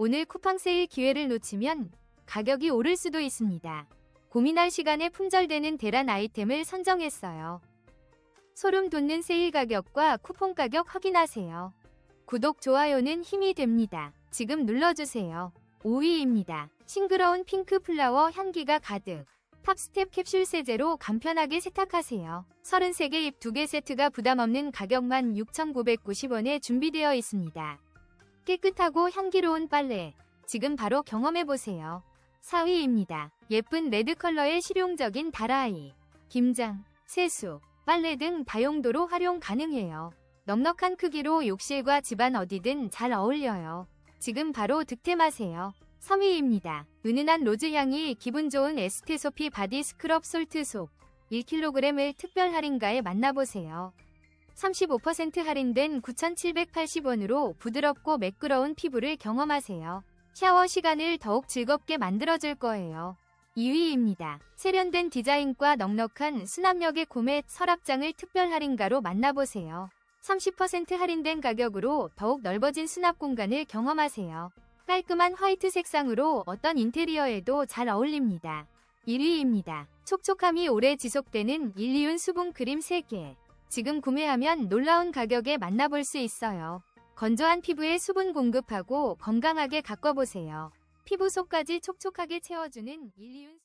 오늘 쿠팡 세일 기회를 놓치면 가격이 오를 수도 있습니다. 고민할 시간에 품절되는 대란 아이템을 선정했어요. 소름 돋는 세일 가격과 쿠폰 가격 확인하세요. 구독, 좋아요는 힘이 됩니다. 지금 눌러주세요. 5위입니다. 싱그러운 핑크 플라워 향기가 가득. 탑스텝 캡슐 세제로 간편하게 세탁하세요. 33개 잎 2개 세트가 부담 없는 가격만 6,990원에 준비되어 있습니다. 깨끗하고 향기로운 빨래. 지금 바로 경험해보세요. 4위입니다. 예쁜 레드 컬러의 실용적인 다라이. 김장, 세수, 빨래 등 다용도로 활용 가능해요. 넉넉한 크기로 욕실과 집안 어디든 잘 어울려요. 지금 바로 득템하세요. 3위입니다. 은은한 로즈 향이 기분 좋은 에스테소피 바디 스크럽 솔트 속 1kg을 특별 할인가에 만나보세요. 35% 할인된 9,780원으로 부드럽고 매끄러운 피부를 경험하세요. 샤워 시간을 더욱 즐겁게 만들어줄 거예요. 2위입니다. 세련된 디자인과 넉넉한 수납력의 구매 서랍장을 특별 할인가로 만나보세요. 30% 할인된 가격으로 더욱 넓어진 수납 공간을 경험하세요. 깔끔한 화이트 색상으로 어떤 인테리어에도 잘 어울립니다. 1위입니다. 촉촉함이 오래 지속되는 일리윤 수분 크림 3개. 지금 구매하면 놀라운 가격에 만나볼 수 있어요. 건조한 피부에 수분 공급하고 건강하게 가꿔보세요. 피부 속까지 촉촉하게 채워주는 일리윤